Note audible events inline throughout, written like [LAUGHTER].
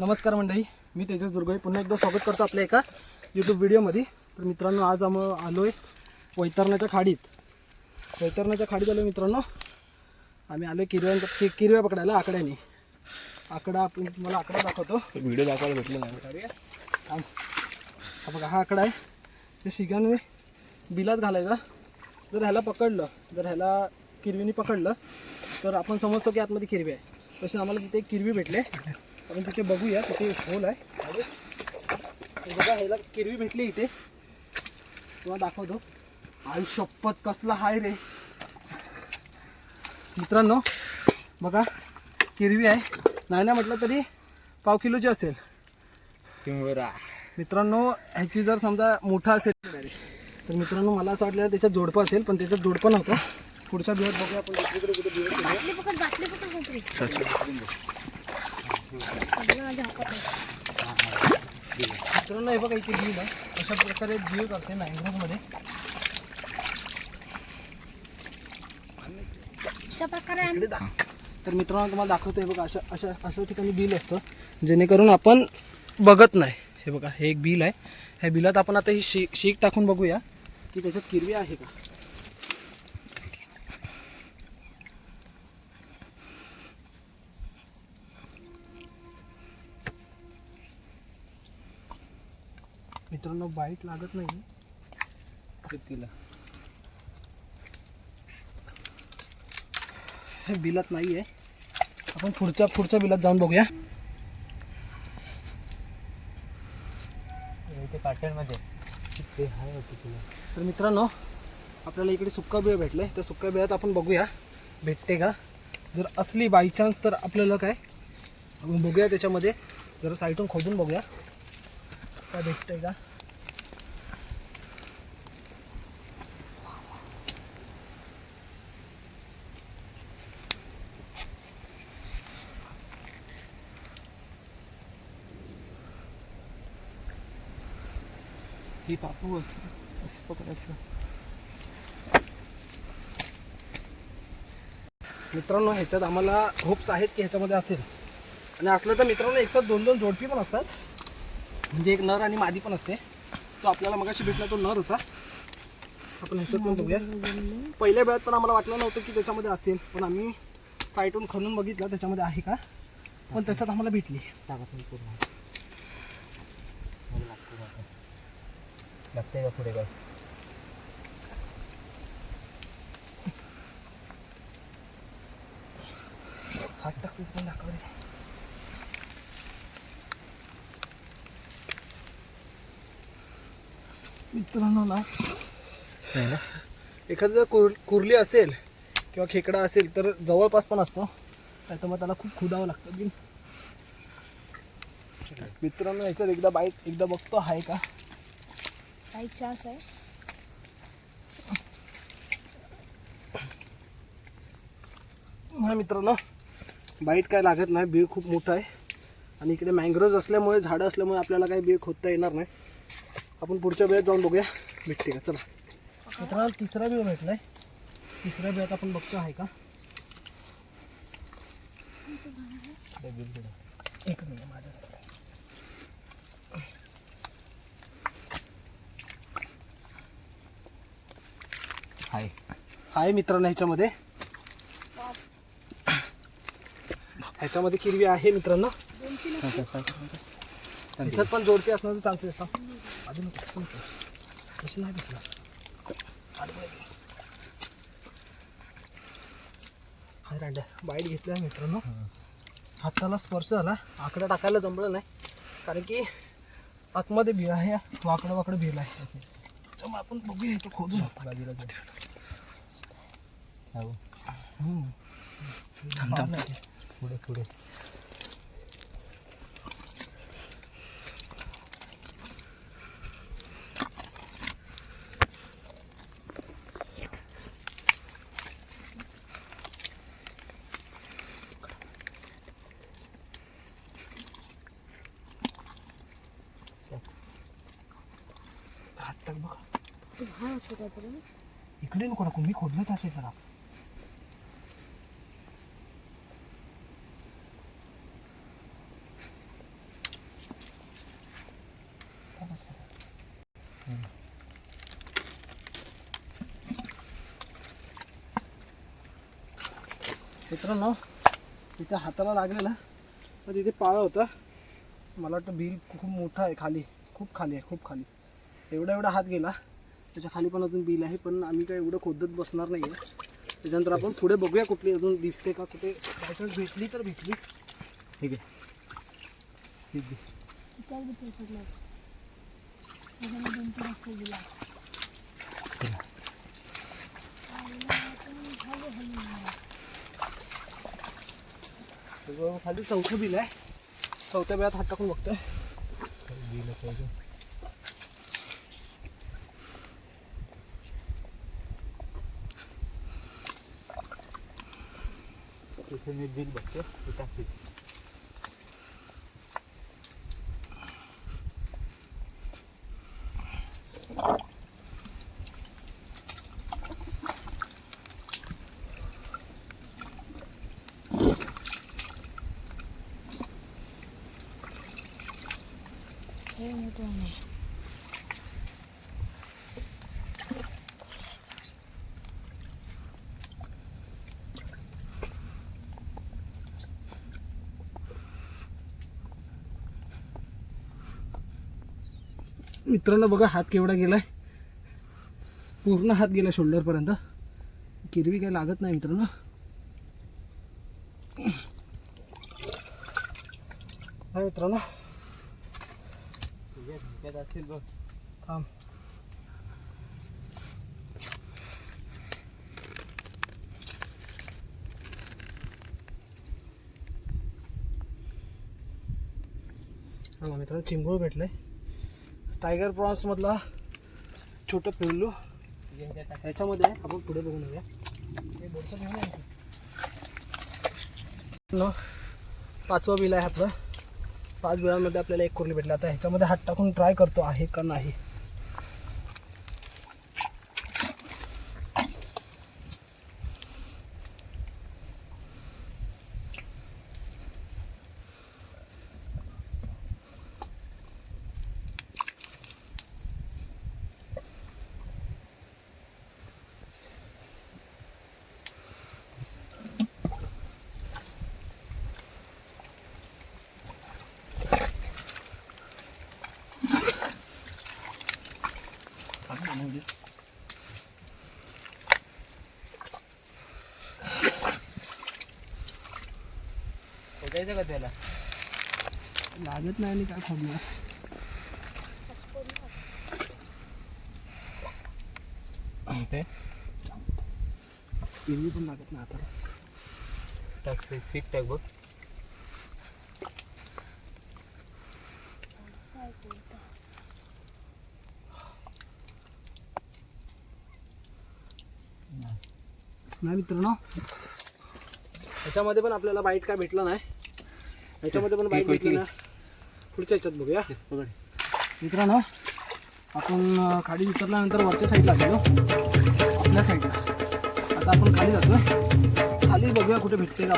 नमस्कार मंडळी मी तेजस दुर्गोई. पुन्हा एकदा स्वागत करतो आपल्या एका यूट्यूब व्हिडिओमध्ये. तर मित्रांनो आज आम्ही आलो आहे वैतरणाच्या खाडीत. वैतरणाच्या खाडीत आलो मित्रांनो. आम्ही आलो आहे कि किरव्या पकडायला आकड्याने. आकडा आपण तुम्हाला आकडा दाखवतो. व्हिडिओ दाखवायला भेटलं नाही. हा. बघा हा आकडा आहे. ते शिगाने बिलात घालायचा. जर ह्याला पकडलं जर ह्याला किरवीने पकडलं तर आपण समजतो की आतमध्ये किरवी आहे. तसे आम्हाला तिथे किरवी भेटले आपण तिथे बघूया तिथे होल आहे. हे बघा ह्याला किरवी भेटली इथे. तुम्हाला दाखवतो. आई शपथ कसला हाय रे. मित्रांनो बघा किरवी आहे. नाही ना म्हटलं तरी पाव किलोची असेल. चिंबरा मित्रांनो ह्याची जर समजा मोठा असेल तर मित्रांनो मला असं वाटलं त्याच्यात जोडपं असेल पण त्याच्यात जोडपं नव्हतं. पुढच्या दिवस बघूया आपण दुसरीकडे कुठे दिवस मित्रांनो हे बघा इथे बिल आहे अशा प्रकारे बिल करते मँग्रोवमध्ये अशा प्रकारे तर मित्रांनो तुम्हाला दाखवतो हे बघा अशा अशा अशा ठिकाणी बिल असतं जेणेकरून आपण बघत नाही. हे बघा हे एक बिल आहे. ह्या बिलात आपण आता ही शी शीक टाकून बघूया की त्याच्यात किरवी आहे का. मित्रांनो बाईट लागत नाही. तिला हे बिलात नाही आहे आपण पुढच्या पुढच्या बिलात जाऊन बघूया. इथे ते आहे तुला. तर मित्रांनो आपल्याला इकडे सुक्का बिळ भेटलं. आहे त्या सुक्का बिळात आपण बघूया. भेटते का? जर असली बाय चान्स तर आपल्याला काय? आपण बघूया त्याच्यामध्ये. जरा साईटून खोदून बघूया. काय भेटतंय का? ही पापू असं असं पकडायचं मित्रांनो ह्याच्यात आम्हाला होप्स आहेत की ह्याच्यामध्ये असेल. आणि असलं तर मित्रांनो एकसाथ दोन दोन जोडपी पण असतात. म्हणजे एक नर आणि मादी पण असते. तो आपल्याला मगाशी भेटला तो नर होता. आपण ह्याच्यात पण बघूया. पहिल्या वेळात पण आम्हाला वाटलं नव्हतं की त्याच्यामध्ये असेल. पण आम्ही साईटून खणून बघितलं त्याच्यामध्ये आहे का? पण त्याच्यात आम्हाला भेटली टाकातून पूर्ण लागते का पुढे काय? हात टाकतो पण दाखव रे मित्रांनो ना नाही एखादं जर कुर कुर्ली असेल किंवा खेकडा असेल तर जवळपास पण असतो. नाही तर मग त्याला खूप खुदावं लागतं. बिन मित्रांनो याच्यात एकदा बाईक एकदा बघतो आहे का? काही चान्स आहे. हा मित्रांनो बाईट काय लागत नाही बीळ खूप मोठं आहे. आणि इकडे मँग्रोव्ज असल्यामुळे झाडं असल्यामुळे आपल्याला काही बीळ खोदता येणार नाही. आपण पुढच्या वेळेत जाऊन बघूया. भेटते का? चला. मित्रांनो तिसरा बीळ भेटलाय. तिसऱ्या बिळात आपण बघतो आहे का? एक मिनिट माझ्यासाठी. हाय. आहे मित्रांनो ह्याच्यामध्ये. ह्याच्यामध्ये किरवी आहे मित्रांनो. ह्याच्यात पण जोडपी असण्याचा चान्सेस अजून कसं नाही हाय रांड्या. बाईट घेतलं आहे मित्रांनो. हाताला स्पर्श झाला. आकडा टाकायला जमलं नाही. कारण की आतमध्ये बी आहे वाकडं वाकडं बिल आहे. त्याच्यामुळे आपण बघूया इथं खोदून बाजूला. थांब. पुढे पुढे इकडे नको टाकून तुम्ही खोदलं तर असेल मित्रांनो तिथे हाताला लागलेला तर तिथे पाळा होता. मला वाटतं बिल खूप मोठा आहे खाली. खूप खाली आहे खूप खाली. एवढा एवढा हात गेला. त्याच्याखाली पण अजून बिल आहे पण आम्ही काय एवढं खोदत बसणार नाही आहे त्याच्यानंतर आपण पुढे बघूया कुठली अजून दिसते का कुठे बायचान्स भेटली तर भेटली. ठीक आहे. खाली चौथं बिल आहे. चौथ्या बिलात हात टाकून बघतोय. पाहिजे इथे मी बिल बघतो टाकते मित्रांनो बघा हात केवढा गेलाय. पूर्ण हात गेला शोल्डरपर्यंत किरवी काही लागत नाही मित्रांनो. हा मित्रांनो. तुझ्या बघ. थांब. हा मित्रांनो चिंगूळ भेटलंय. टायगर प्रॉन्स मधला छोटं पिल्लू. ह्याच्यामध्ये आपण पुढे बघून येऊया. न पाचवं बिल आहे आपलं. पाच बिळांमध्ये आपल्याला एक कुर्ली भेटला. आता ह्याच्यामध्ये हात टाकून ट्राय करतो आहे का नाही. शोधायचं का त्याला? लागत नाही आणि काय खोडणार ते किरवी पण लागत नाही आता. टाक सीट टाक बघ. नाही मित्रांनो ह्याच्यामध्ये पण आपल्याला बाईट काय भेटलं नाही. ह्याच्यामध्ये पण बाईट ठीक, भेटलं. नाही पुढच्या ह्याच्यात बघूया. बघ. मित्रांनो आपण खाली उतरल्यानंतर वरच्या साईडला गेलो. आपल्या साईडला आता आपण खाली जातोय. खाली बघूया कुठे भेटते का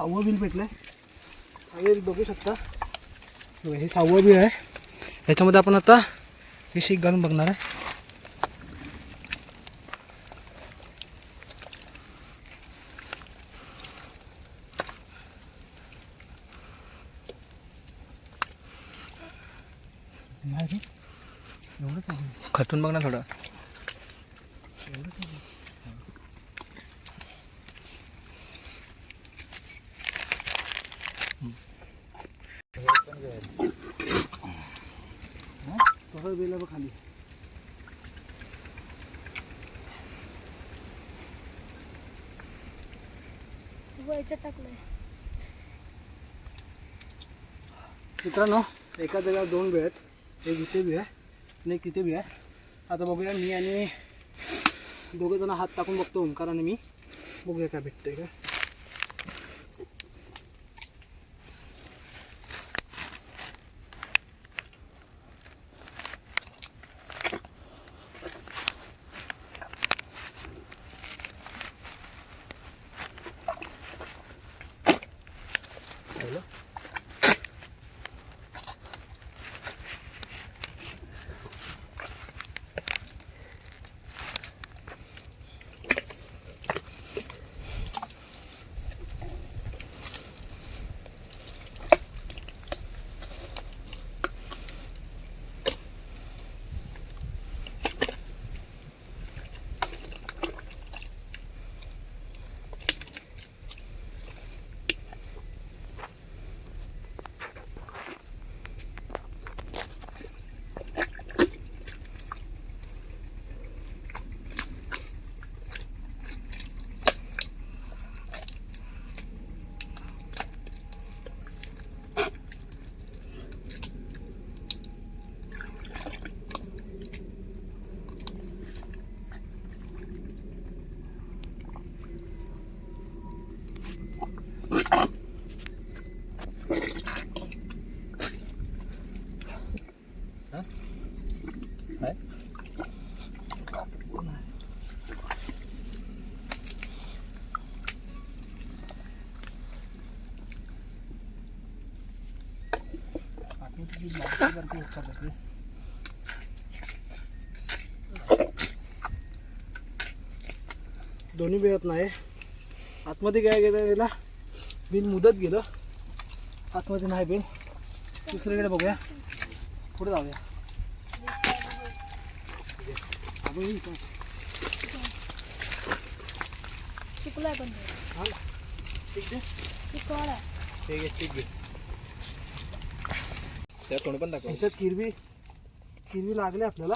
सहावं बिल भेटलंय. सहावे बिल बघू शकता. हे सहावं बिल आहे. ह्याच्यामध्ये आपण आता हे शीक घालून बघणार आहे. खतून बघ ना थोडं सगळं बिल बघ खाली व याच्यात टाकलंय. मित्रांनो एका जागेवर दोन बी आहेत. एक इथे बी आहे आणि एक तिथे बी आहे. आता बघूया मी आणि दोघे जण हात टाकून बघतो ओंकार आणि मी. बघूया काय भेटतंय का दोन्ही मिळत नाही. आतमध्ये काय गेलं गेला बिल मुदत गेलं. आतमध्ये नाही बिल दुसरीकडे बघूया. पुढे जाऊया. ठीक आहे ठीक आहे. ठीक आहे त्या कोण पण दाखव. ह्याच्यात किरवी किरवी लागले आपल्याला.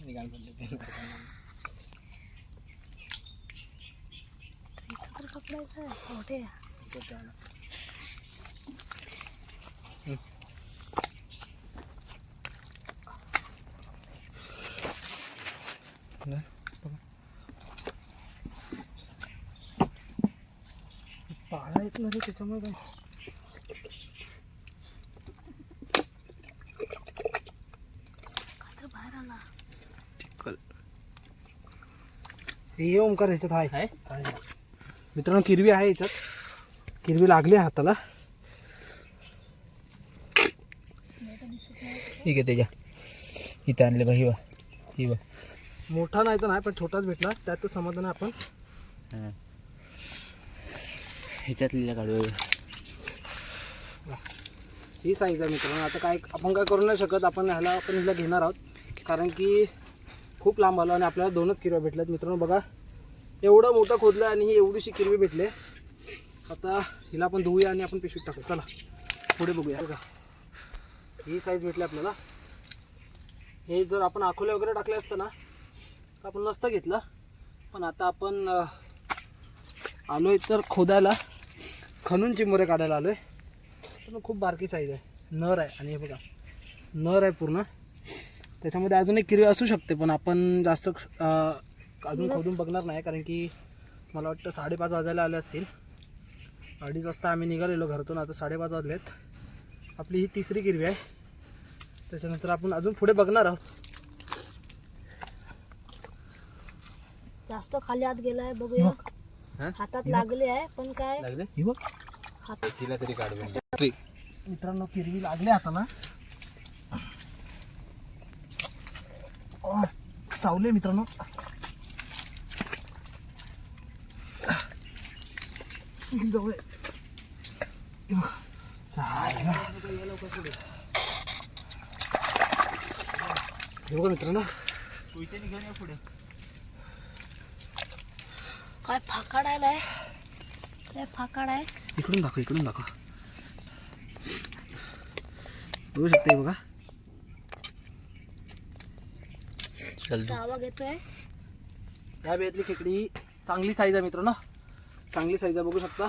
निघाल म्हणले ते. इथं तर पकडायचं आहे? मोठे पाळा येत नाही रे त्याच्यामुळे काय खातर बाहेर आला. हे ओंकार ह्याच्यात आहे. मित्रांनो किरवी आहे ह्याच्यात किरवी लागली आहे हाताला. ठीक आहे त्याच्या इथं आणले बघ ही बघ ही बघ. मोठा नाही तर नाही पण छोटाच भेटला. त्यातच समाधान आपण ह्याच्यात ह्याच्यातली काढू. ही साईज आहे मित्रांनो. आता काय आपण काय करू नाही शकत. आपण ह्याला आपण हिला घेणार आहोत. कारण की खूप लांब आलो आणि आपल्याला दोनच किरव्या भेटल्यात. मित्रांनो बघा. एवढं मोठं खोदलं आणि ही एवढीशी किरवी भेटले. आता हिला आपण धुवूया आणि आपण पिशवीत टाकू. चला पुढे बघूया. बघा. ही साईज भेटली आपल्याला. हे जर आपण आखोले वगैरे टाकले असतं ना तर आपण नसतं घेतलं. पण आता आपण आलो आहे तर खोदायला. खणून चिंबोरे काढायला आलोय. पण खूप बारकी साईज आहे. नर आहे. आणि हे बघा. नर आहे पूर्ण. त्याच्यामध्ये अजून एक किरवी असू शकते पण आपण जास्त अजून खोदून बघणार नाही कारण की मला वाटतं साडेपाच वाजायला आले असतील. अडीच वाजता आम्ही निघालेलो घरातून. आता साडेपाच वाजलेत. आपली ही तिसरी किरवी आहे. त्याच्यानंतर आपण अजून पुढे बघणार आहोत. जास्त खाली आत गेलाय बघूया. हातात लागले आहे पण काय? लागले? ही बघ तिला तरी काढ मित्रांनो किरवी लागले हाताला चावले मित्रांनो. आहे. हे बघ. मित्रांनो. पुढे. काय फाकाड आलाय काय फाकाड आहे. इकडून दाखव इकडून दाखव. बघू शकता हे बघा. आवाज येतोय या बियातली खेकडी चांगली साईज आहे मित्रांनो. चांगली साईज आहे बघू शकता.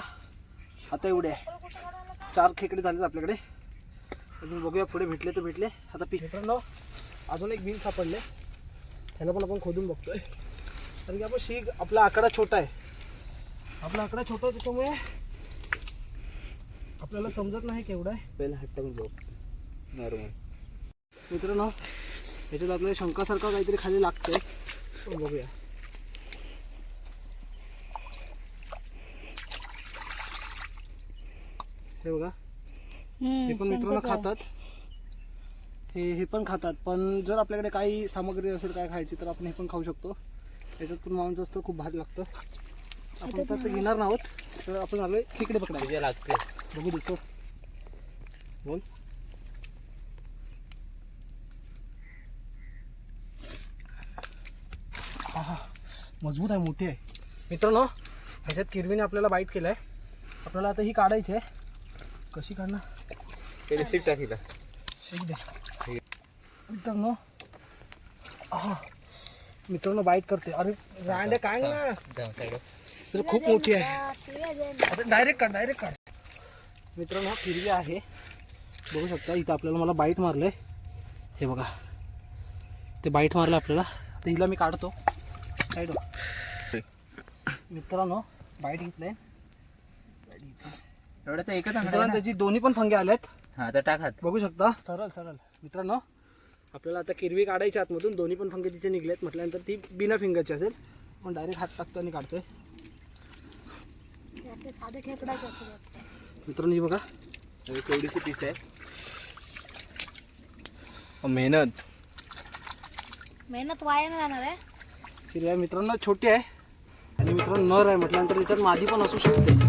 आता एवढे आहे. चार खेकडे झालेत आपल्याकडे. अजून बघूया पुढे भेटले तर भेटले. आता पी मित्रांनो अजून एक बिल सापडले. त्याला पण आपण खोदून बघतोय. कारण की आपण शीग आपला आकडा छोटा आहे. आपला आकडा छोटा आहे त्याच्यामुळे आपल्याला समजत नाही केवढा आहे. पहिला टाकून बघ. नॉर्मल मित्रांनो याच्यात आपल्याला शंकासारखं काहीतरी खाली लागतंय. पण बघूया. हे बघा. हे पण मित्रांनो. खातात. हे हे पण खातात. पण जर आपल्याकडे काही सामग्री असेल काय खायची तर आपण हे पण खाऊ शकतो. याच्यात पण मांस असतं खूप भारी लागतं. आपण तर ते घेणार नाहोत तर आपण आलोय खेकडे पकडायला. तुझ्या लागते. बघू दिसतो बोल. आहा, मजबूत आहे मोठी आहे. मित्रांनो ह्याच्यात किरवीने आपल्याला बाईट केलं आहे आपल्याला आता ही काढायची आहे. कशी काढणार? पहिले सीट टाकीला. शेक मित्रांनो आहा, मित्रांनो बाईट करते अरे रांड्या काय ना? तर खूप मोठी आहे. हा, डायरेक्ट काढ डायरेक्ट काढ. मित्रांनो हा किरवी आहे. बघू शकता इथं आपल्याला मला बाईट मारलंय. हे बघा. ते बाईट मारलं आपल्याला. आता हिला मी काढतो. साईड. मित्रांनो बाईट घेतलंय एवढं तर एकच मित्रांनो त्याची दोन्ही पण फंगे आलेत. हा तर टाक हात. बघू शकता. सरळ सरळ. मित्रांनो आपल्याला आता किरवी काढायची आतमधून दोन्ही पण फंगे तिचे निघलेत म्हटल्यानंतर ती बिना फिंगरची असेल. पण डायरेक्ट हात टाकतो आणि काढतोय. मित्रांनो ही बघा. केवढीशी पीस आहे. मेहनत. मेहनत वाया नाही जाणार आहे. हिरव्या मित्रांनो छोटी आहे. आणि मित्रांनो नर आहे. म्हटल्यानंतर त्याच्यात मादी पण असू शकते.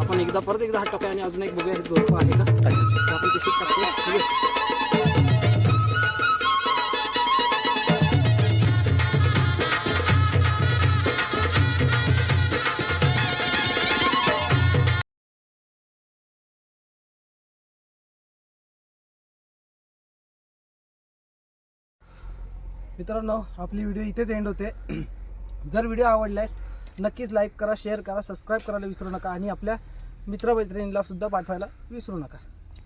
आपण एकदा परत एकदा हात टाकूया आणि अजून एक बघूया हे झोप आहे का? आपण तिथे टाकतो ठीक आहे? मित्रांनो आपली व्हिडिओ इथेच एंड होते. [CLEARS THROAT] जर व्हिडिओ आवडल्यास नक्कीच लाईक करा शेअर करा सबस्क्राईब करायला विसरू नका आणि आपल्या मित्रमैत्रिणींना सुद्धा पाठवायला विसरू नका.